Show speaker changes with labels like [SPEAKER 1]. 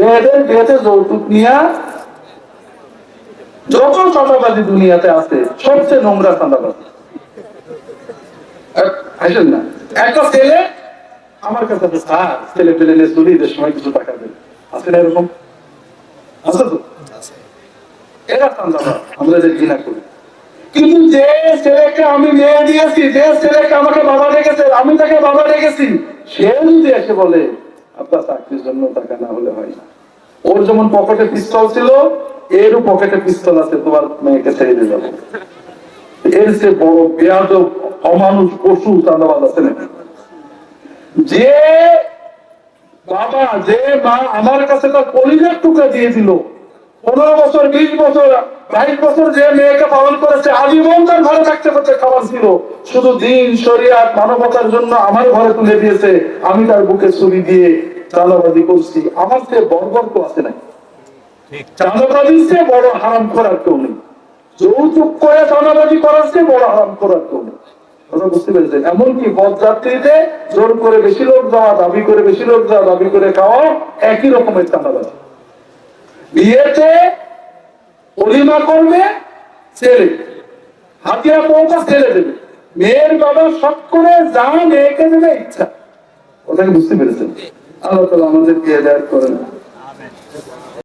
[SPEAKER 1] মেয়েদের বিয়েতে যৌতুক নিয়া যত চাঁদাবাজি দুনিয়াতে আছে, সবচেয়ে নোংরা চাঁদাবাজি। কিন্তু যে ছেলেকে আমি মেয়ে দিয়েছি, যে ছেলেকে আমাকে বাবা রেখেছে আমি তাকে বাবা রেখেছি সে যদি এসে বলে আপনার চাকরির জন্য টাকা না হলে হয় না। ওর যেমন পকেটে পিস্তল ছিল, এরও পকেটে পিস্তল আছে, তোমার মেয়েকে ছেড়ে দিয়ে যাব। এর সে বড় বেয়াদ অমানুষ পশু চাঁদাবাদ আছে না যে বাবা, যে মা আমার কাছে তার পরিবার টুকা দিয়ে দিল পনেরো বছর বিশ বছর বাইশ বছর যে মেয়েকে পালন করেছে আজীবন তার ঘরে থাকতে পারছে খাবার ছিল। শুধু দিন শরিয়াত মানবতার জন্য আমার ঘরে তুলে দিয়েছে। আমি তার বুকে ছুরি দিয়ে চাঁদাবাজি করছি। আমার সে বর্বর তো আছে নাই চাঁদাবাজির চেয়ে বড় হারাম করার কেউ নেই। যৌতুক করে চাঁদাবাজি করার চেয়ে বড় হারাম করার কেউ নেই। কথা বুঝতে পেরেছেন? এমনকি বরযাত্রীতে জোর করে বেশি লোক যাওয়া দাবি করে বেশি লোক যাওয়া দাবি করে খাওয়া একই রকমের চাঁদাবাজি। বিয়েতে অলিমা করবে ছেলে। হাতিয়া পৌঁছা ছেলে দেবে। মেয়ের বাবা সব করে যা মেয়েকে দেবে ইচ্ছা। ওটাকে বুঝতে পেরেছেন? আল্লাহ তালা আমাদেরকে করে করেন।